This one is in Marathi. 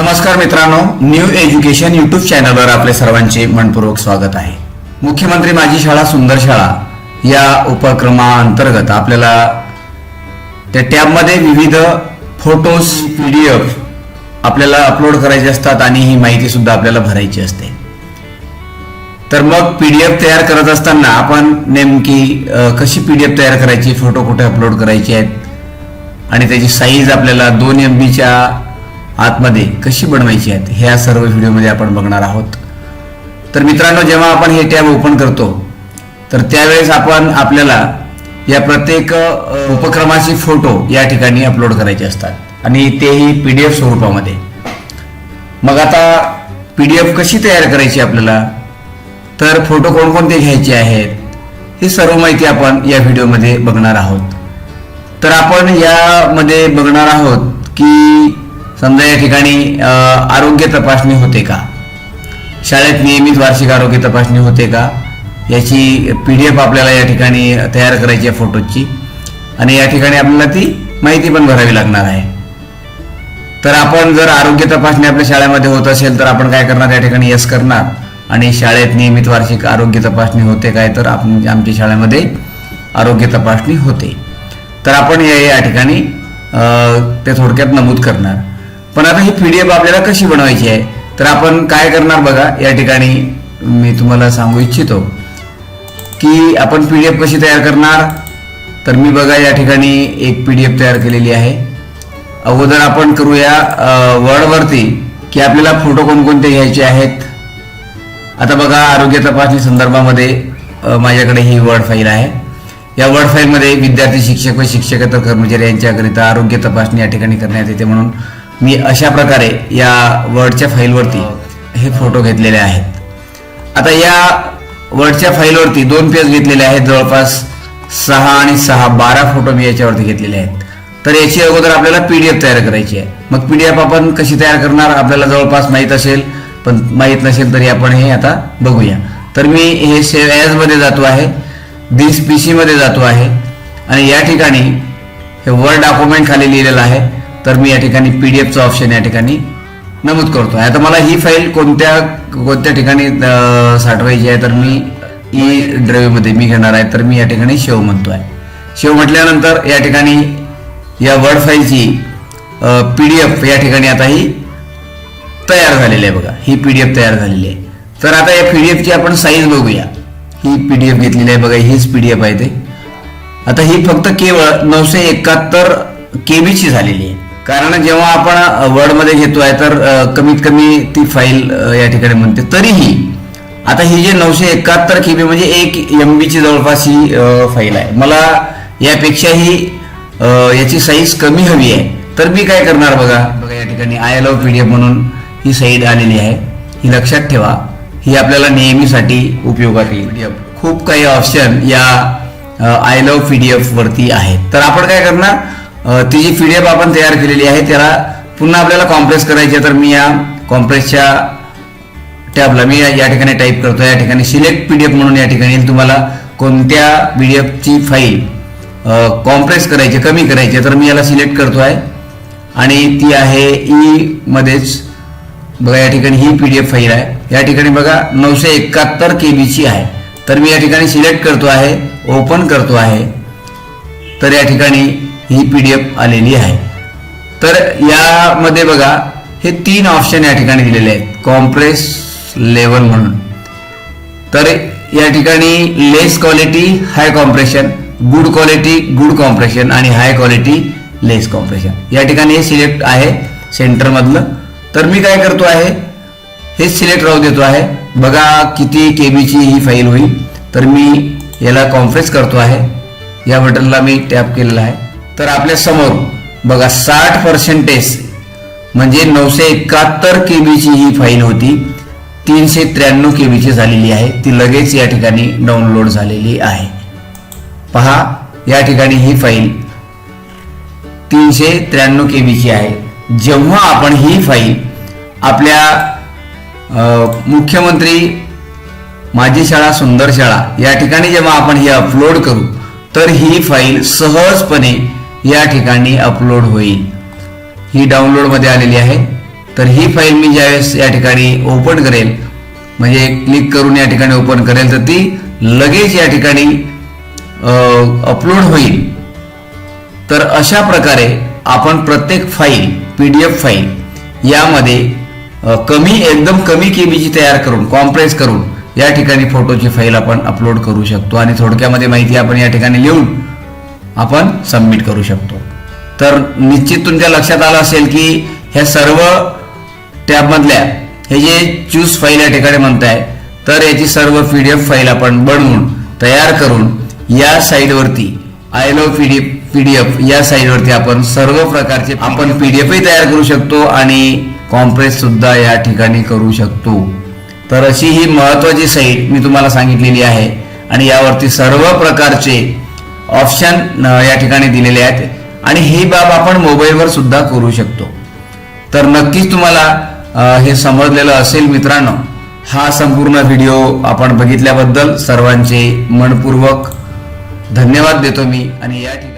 नमस्कार मित्रांनो न्यू एज्युकेशन युट्यूब चॅनलवर आपले सर्वांचे मनपूर्वक स्वागत आहे. मुख्यमंत्री माझी शाळा सुंदर शाळा या उपक्रमाअंतर्गत आपल्याला त्या टॅबमध्ये विविध फोटोज पी डी एफ आपल्याला अपलोड करायचे असतात आणि ही माहिती सुद्धा आपल्याला भरायची असते. तर मग पी डी एफ तयार करत असताना आपण नेमकी कशी पी डी एफ तयार करायची फोटो कुठे अपलोड करायचे आहेत? आणि त्याची साईज आपल्याला दोन एम बीच्या आतमध्ये कशी बनवायची आहेत ह्या सर्व व्हिडिओमध्ये आपण बघणार आहोत. तर मित्रांनो जेव्हा आपण हे टॅब ओपन करतो तर त्यावेळेस आपण आपल्याला या प्रत्येक उपक्रमाचे फोटो या ठिकाणी अपलोड करायचे असतात आणि तेही पी डी एफ स्वरूपामध्ये. मग आता पी डी एफ कशी तयार करायची आपल्याला? तर फोटो कोणकोणते घ्यायचे आहेत ही सर्व माहिती आपण या व्हिडिओमध्ये बघणार आहोत. तर आपण यामध्ये बघणार आहोत की समजा या ठिकाणी आरोग्य तपासणी होते का? शाळेत नियमित वार्षिक आरोग्य तपासणी होते का? याची पी डी एफ आपल्याला या ठिकाणी तयार करायची आहे फोटोची. आणि या ठिकाणी आपल्याला ती माहिती पण भरावी लागणार आहे. तर आपण जर आरोग्य तपासणी आपल्या शाळेमध्ये होत असेल तर आपण काय करणार? या ठिकाणी यस करणार. आणि शाळेत नियमित वार्षिक आरोग्य तपासणी होते काय? तर आपण आमच्या शाळेमध्ये आरोग्य तपासणी होते. तर आपण हे या ठिकाणी ते थोडक्यात नमूद करणार. पण आता ही पी डी एफ आपल्याला कशी बनवायची आहे? तर आपण काय करणार बघा या ठिकाणी मी तुम्हाला सांगू इच्छितो की आपण पी डी एफ कशी तयार करणार? तर मी बघा या ठिकाणी एक पी डी एफ तयार केलेली आहे. अगोदर आपण करूया वर्डवरती की आपल्याला फोटो कोणकोणते घ्यायचे आहेत. आता बघा आरोग्य तपासणी संदर्भामध्ये माझ्याकडे ही वर्ड फाईल आहे. या वर्ड फाईलमध्ये विद्यार्थी शिक्षक व शिक्षकेतर कर्मचारी यांच्याकरिता आरोग्य तपासणी या ठिकाणी करण्यात येते म्हणून मी अशा प्रकारे या वर्डच्या फाईलवरती हे फोटो घेतलेले आहेत. आता या वर्डच्या फाईलवरती दोन पेज घेतलेले आहेत. जवळपास सहा आणि सहा बारा फोटो मी याच्यावरती घेतलेले आहेत. तर याची अगोदर आपल्याला पीडीएफ तयार करायची आहे. मग पीडीएफ आपण कशी तयार करणार आपल्याला जवळपास माहीत असेल पण माहीत नसेल तरी आपण हे आता बघूया. तर मी हे सेव्ह ॲज मध्ये जातो आहे दिस पी सी मध्ये जातो आहे आणि या ठिकाणी हे वर्ड डॉक्युमेंट खाली लिहिलेलं आहे. तर मी या ठिकाणी पी डी एफचं ऑप्शन या ठिकाणी नमूद करतो. आहे आता मला ही फाईल कोणत्या कोणत्या ठिकाणी साठवायची आहे तर मी ई ड्राईव्हमध्ये मी घेणार आहे तर मी या ठिकाणी शेव म्हणतो आहे शेव म्हटल्यानंतर या ठिकाणी या वर्ड फाईलची पी डी एफ या ठिकाणी आता ही तयार झालेली आहे बघा. ही पी डी एफ तयार झालेली आहे. तर आता या पी डी एफची आपण साईज बघूया. ही पी डी एफ घेतलेली आहे बघा हीच पी डी एफ आहे ते. आता ही फक्त केवळ नऊशे एकाहत्तर के बीची झालेली आहे. कारण जेव्हा आपण वर्डमध्ये घेतो आहे तर कमीत कमी ती फाईल या ठिकाणी म्हणते. तरीही आता ही जे नऊशे एकाहत्तर केबी म्हणजे एक एम बीची जवळपास ही फाईल आहे. मला यापेक्षाही याची साईज कमी हवी आहे. तर मी काय करणार बघा? बघा या ठिकाणी I love P D F म्हणून ही साईड आलेली आहे. ही लक्षात ठेवा. ही आपल्याला नेहमीसाठी उपयोगात येईल. खूप काही ऑप्शन या I love P D F वरती आहेत. तर आपण काय करणार? ती जी पी डी एफ आपण तयार केलेली आहे त्याला पुन्हा आपल्याला कॉम्प्रेस करायची आहे तर मी या कॉम्प्रेसच्या टॅबला मी या- ठिकाणी टाईप करतो. या ठिकाणी सिलेक्ट पी डी एफ म्हणून या ठिकाणी तुम्हाला कोणत्या पी डी एफची फाईल कॉम्प्रेस करायची कमी करायची आहे, तर मी याला सिलेक्ट करतो आहे. आणि ती आहे ई मध्येच. बघा या ठिकाणी ही पी डी एफ फाईल आहे. या ठिकाणी बघा नऊशे एकाहत्तर के बीची आहे. तर मी या ठिकाणी सिलेक्ट करतो आहे ओपन करतो आहे. तर या ठिकाणी ही पी डी एफ आलेली आहे. तर यामध्ये बघा हे तीन ऑप्शन या ठिकाणी दिलेले आहेत. कॉम्प्रेस लेवल म्हणून. तर या ठिकाणी less quality high compression good quality good compression आणि हाय क्वालिटी लेस कॉम्प्रेशन या ठिकाणी हे सिलेक्ट आहे सेंटरमधलं तर मी काय करतो आहे? हे सिलेक्ट राहू देतो आहे. बघा किती के बीची ही फाईल होईल. तर मी याला कॉम्प्रेस करतो आहे. या बटनला मी टॅप केलेला आहे. तर आपल्यासमोर बघा साठ पर्सेंटेज म्हणजे नऊशे एकाहत्तर के बीची ही फाईल होती. तीनशे त्र्याण्णव के बीची झालेली आहे. ती लगेच या ठिकाणी डाउनलोड झालेली आहे. पहा या ठिकाणी ही फाईल तीनशे त्र्याण्णव के बीची आहे. जेव्हा आपण ही फाईल आपल्या मुख्यमंत्री माझी शाळा सुंदर शाळा या ठिकाणी जेव्हा आपण ही अपलोड करू तर ही फाईल सहजपणे या ठिकाणी अपलोड होईल. ही डाउनलोडमध्ये आलेली आहे. तर ही फाईल मी ज्यावेळेस या ठिकाणी ओपन करेल म्हणजे क्लिक करून या ठिकाणी ओपन करेल तर ती लगेच या ठिकाणी अपलोड होईल. तर अशा प्रकारे आपण प्रत्येक file P D F file यामध्ये कमी एकदम कमी केबीची तयार करून कॉम्प्रेस करून या ठिकाणी फोटोची फाईल आपण अपलोड करू शकतो. आणि थोडक्यामध्ये माहिती आपण या ठिकाणी लिहून आपण सबमिट करू शकतो. तर निश्चित तुमच्या लक्षात आलं असेल की ह्या सर्व टॅबमधल्या हे जे चूज फाईल या ठिकाणी म्हणताय तर याची सर्व पी डी एफ फाईल आपण बनवून तयार करून या साईडवरती I love P D P D F या साईडवरती आपण सर्व प्रकारचे आपण पी डी एफही तयार करू शकतो आणि कॉम्प्रेस सुद्धा या ठिकाणी करू शकतो. तर अशी ही महत्वाची साईट मी तुम्हाला सांगितलेली आहे आणि यावरती सर्व प्रकारचे ऑप्शन या ठिकाणी दिलेले आहेत. आणि ही बाब आपण मोबाईलवर सुद्धा करू शकतो. तर नक्कीच तुम्हाला हे समजलेलं असेल मित्रांनो. हा संपूर्ण व्हिडिओ आपण बघितल्याबद्दल सर्वांचे मनपूर्वक धन्यवाद देतो मी. आणि या ठिकाणी